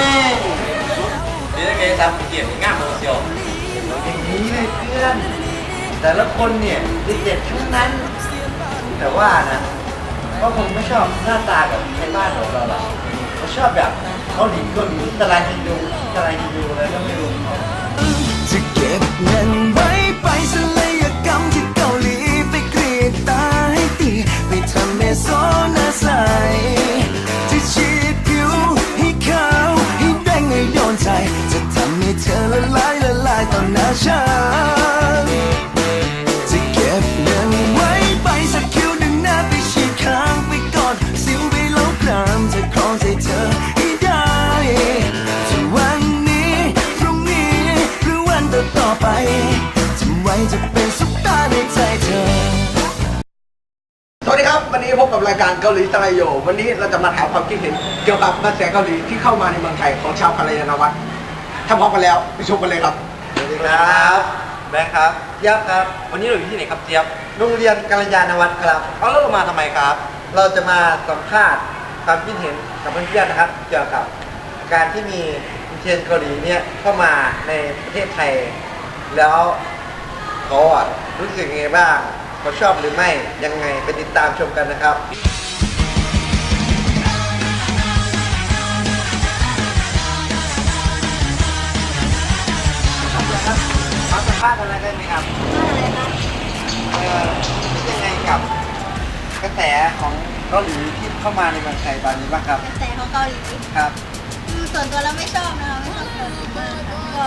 ย็ดแม่งเดี๋ยวแกทำเกียรติง่ามโมเชียวอย่างนี้เลยเพื่อน แต่ละคนเนี่ยเด็ดๆทั้งนั้น แต่ว่านะก็คงไม่ชอบหน้าตาแบบในบ้านของเราหรอกเขาชอบแบบเกาหลีเกาหลีตะลายฮินดูตะลายฮินดูอะไรก็ไม่รู้จะเก็บเต่อหน้าฉันจะเก็บเงินไว้ไปสักคิวดึงหน้าไปฉีดค้างไปก่อนสิวไปแลบกรามจะครองใจเธอให้ได้จะวันนี้พรุ่งนี้หรือวันต่อต่อไปจำไว้จะเป็นซุปตาในใจเธอสวัสดีครับ วันนี้พบกับรายการเกาหลีตะไลโย วันนี้เราจะมาถามความคิดเห็นเกี่ยวกับกระแสเกาหลีที่เข้ามาในเมืองไทยของชาวคารยานวัตรถ้าพร้อมกันแล้วไปชมกันเลยครับ ดีครับแบงค์ครับยับครับ วันนี้เราอยู่ที่ไหนครับเจี๊ยบโรงเรียนกัลยาณวัฒน์ครับเอาแล้วเรามาทำไมครับ เราจะมาสัมภาษณ์ความคิดเห็นกับเพื่อนๆนะครับ เกี่ยวกับการที่มีเทรนด์เกาหลีเนี่ยเข้ามาในประเทศไทย แล้วเขาอะรู้สึกยังไงบ้างเขาชอบหรือไม่ยังไงไปติดตามชมกันนะครับครับ ขอสัมภาษณ์อะไรได้ไหมครับเอ่อคิดยังไงกับกระแสของเกาหลีที่เข้ามาในเมืองไทยตอนนี้บ้างครับกระแสของเกาหลีครับอืมส่วนตัวเราไม่ชอบนะคะไม่ชอบเกาหลีมากค่ะก็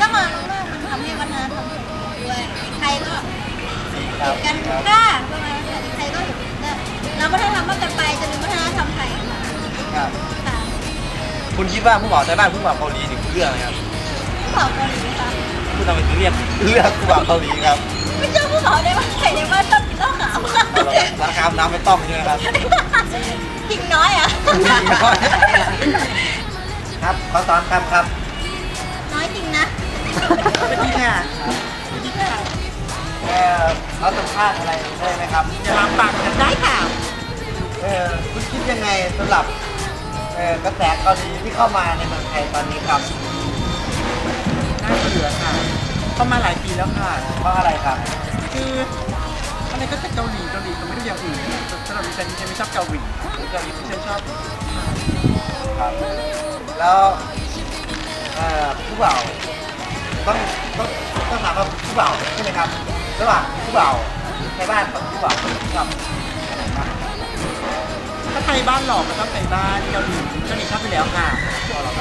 ก็มาตรงนั้นมันทำให้วัฒนธรรมของเราด้วยไทยก็ครับกันครับกล้าประมาณนั้นไทยก็อยู่ได้เราวัฒนธรรมมากกันไปจะลืมวัฒนธรรมไทยค่ะครับค่ะคุณคิดว่าผู้บ่าวไทยบ้านผู้บ่าวเกาหลีนี่คือเรื่องอะไรครับผู้บ่าวเกาหลีค่ะ ผู้ทำไมถึงเรียกเลือกผู้บ่าวเกาหลีครับไม่เจอผู้บ่าวได้ว่าใครในบ้านชอบกินเหล้าขาวค่ะราคาน้ำไม่ต้องใช่ไหมครับกินน้อยอะครับขอสอนครับครับ น้อยจริงนะสวัสดีค่ะเอ่อขอสัมภาษณ์อะไรได้ไหมครับจะลำปากกันได้ค่ะเออคุณคิดยังไงสำหรับเอ่อกระแสเกาหลีที่เข้ามาในเมืองไทยตอนนี้ครับน่าเบื่อค่ะ เข้ามาหลายปีแล้วค่ะ เพราะอะไรครับ คืออะไรก็จะเกาหลีเกาหลีก็ไม่ได้อย่างอื่นสำหรับดิฉันดิฉันไม่ชอบเกาหลีเกาหลีดิฉันชอบครับแล้วเอ่อผู้บ่าวต้องต้องต้องถามว่าผู้บ่าวใช่ไหมครับระหว่างผู้บ่าวในบ้านกับผู้บ่าวกับอะไรครับถ้าไทยบ้านหลอกก็ต้องไทยบ้านเกาหลีเกาหลีชอบไปแล้วค่ะ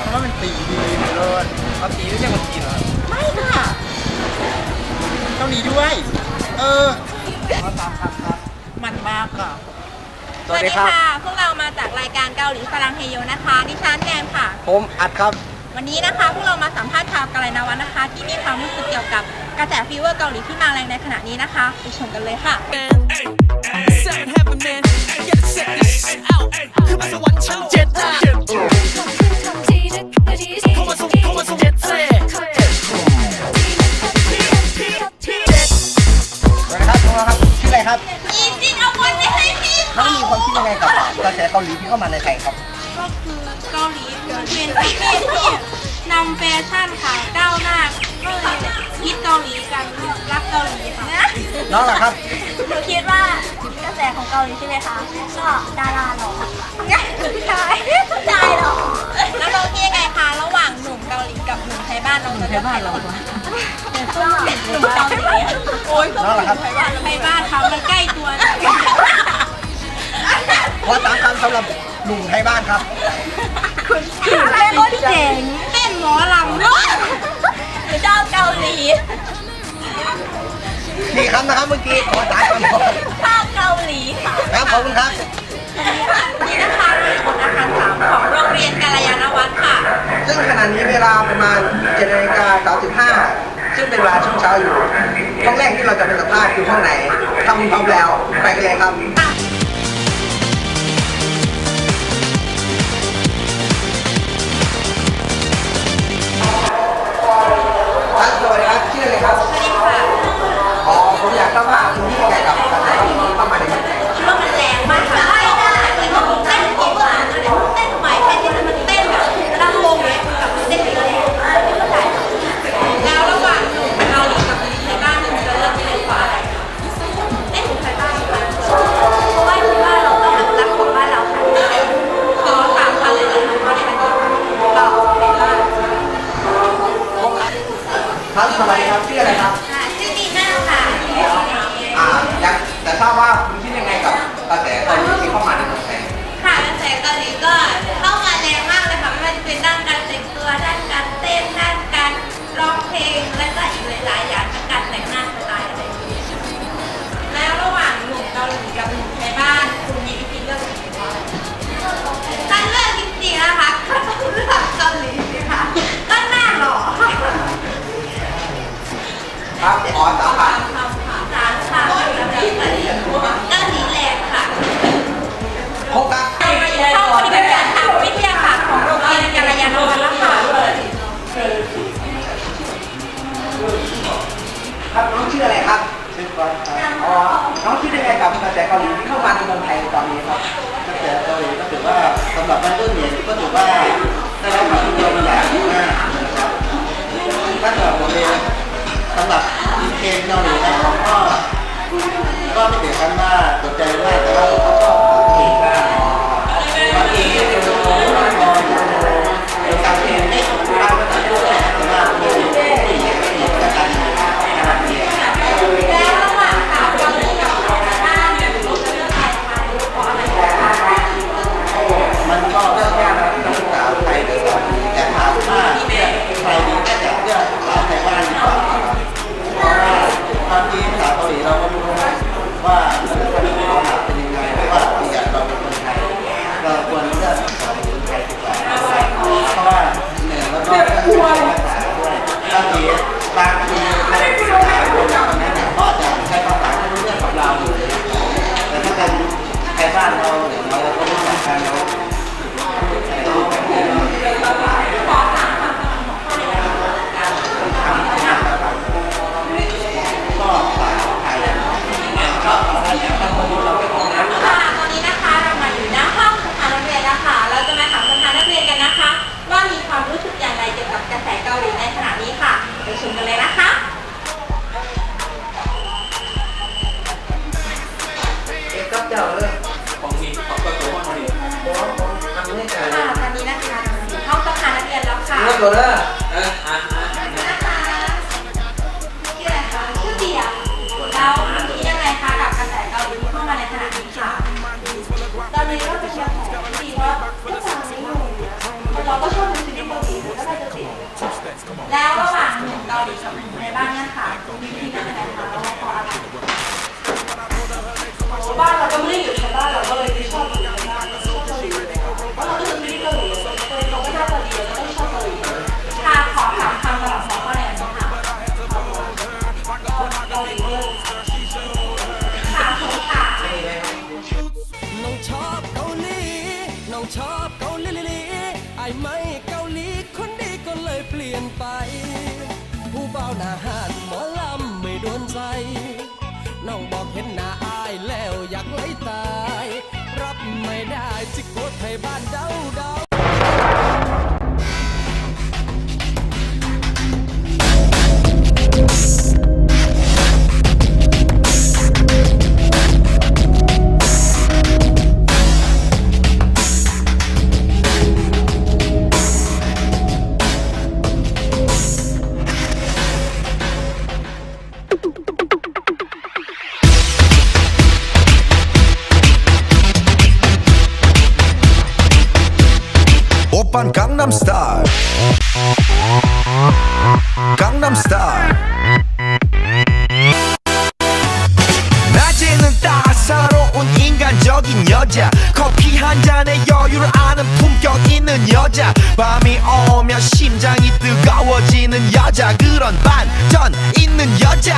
เพราะว่ามันตีดีมันเลิศเขาตีไม่ใช่คนจีนเหรอครับไม่ค่ะเกา หลีด้วย เออมันมากค่ะ สวัสดีค่ะพวกเรามาจากรายการเกาหลีสลังเฮโยนะคะดิฉันแนมค่ะ ผมอัดครับ วันนี้นะคะพวกเรามาสัมภาษณ์ชาวกาลนาวันนะคะ ที่มีความรู้สึกเกี่ยวกับกระแสฟีเวอร์เกาหลีที่มาแรงในขณะนี้นะคะ ไปชมกันเลยค่ะเาหลีที่เข้ามาในไทยครับ ก็คือเกาหลีเป็นประเทศที่นำแฟชั่นค่ะก้าวหน้าก็เลยคิดเกาหลีกันรักเกาหลีค่ะน้องล่ะครับ หนูคิดว่ากระแสของเกาหลีใช่ไหมคะ ก็ดาราหล่อใช่ใช่หรอ แล้วเราคิดยังไงคะระหว่างหนุ่มเกาหลีกับหนุ่มไทยบ้านเราจะเลือกใครก่อนหนุ่มเกาหลีโอ้ยน้องล่ะครับำหรับหนุ่มไทยบ้านครับแม่ก็เจ๋งเต้นหมอลำด้วยหรือเจ้าเกาหลีสี่คำนะครับเมื่อกี้ขอสามคำก่อนชอบเกาหลีค่ะครับขอบคุณครับ นี่นะคะผลอาหารสามของโรงเรียนกาลยานวัฒน์ค่ะ ซึ่งขณะนี้เวลาประมาณ7นาฬิกา35ซึ่งเป็นเวลาช่วงเช้าอยู่ห้องแรกที่เราจะไปสัมภาษณ์คือห้องไหนถ้าคุณพร้อมแล้ว ไปกันเลยครับ ชื่ออะไรครับชื่อดีน่าค่ะอ่าแต่ทราบว่าคุณ แต่เกาหลีที่เข้ามาในเมืองไทยตอนนี้ครับกระแสเกาหลีก็ถือว่าสำหรับวัยรุ่นเหนี่ยก็ถือว่าได้รับความนิยมอย่างมากนะครับถ้าเกิดผมเองสำหรับเพลเกาหลีนะครับก็ก็ไม่เถียงกันมากาสนใจมากแต่ว่าผมก็ บ้างเนี่ยค่ะมีที่การแทนค่ะแล้วพออะไรบ้านเราก็ไม่ได้อยู่ชาวบ้านเราก็เลยชอบอยู่ชาวบ้านชอบเราอยู่เพราะเราเป็นไม่ได้เกาหลีเราก็น่าจะดีเราไม่ชอบเกาหลีค่ะขอถามคำตอบสองข้อแรกค่ะเกาหลีค่ะผมค่ะน้องชอบเกาหลีน้องชอบเกาหลีไอ้ไม่ บ่าวหน้าหานหมอลำไม่โดนใจน้องบอกเห็นหน้าอายแล้วอยากไหลตาย รับไม่ได้จิกโคตรไทยบ้านเดาเดา 있는 여자. 밤이 오면 심장이 뜨거워지는 여자. 그런 반전 있는 여자.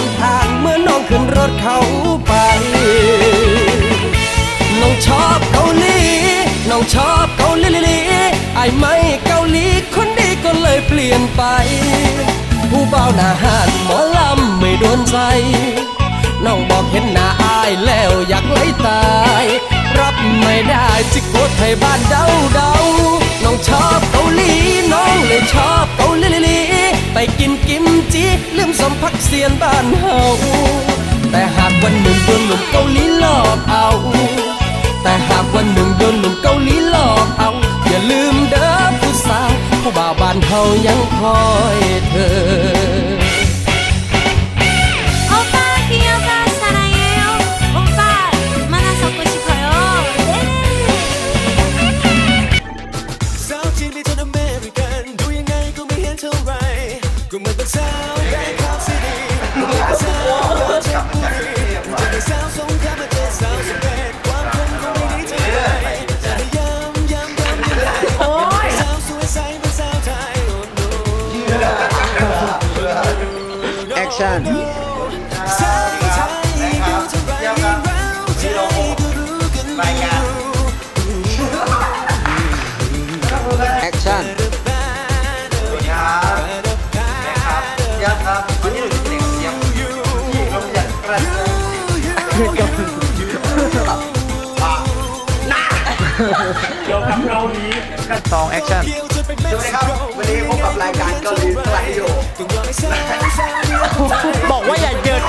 หลีหลีไอ้ไม่เกาหลีคนดีก็เลยเปลี่ยนไป ผู้เบาหน้าหานหมอลำไม่โดนใจน้องบอกเห็นหน้าอายแล้วอยากไหลตาย รับไม่ได้จิกโกดไทยบ้านเดาเดาน้องชอบเกาหลีน้องเลยชอบเกาหลีลีลีไปกินกิมจิลืมสมพักเสียนบ้านเฮาแต่หากวันหนึ่งโดนหนุ่มเกาหลี นหนุ่มเกาหลีหลอกเอา อย่าลืมเด้อผู้สาวผู้บ่าวบ้านเฮายังคอยเธอ สองแอคชั่นสวัสดีครับ วันนี้พบกับรายการเกาหลีสไลด์โยบอกว่าอย่าเยิน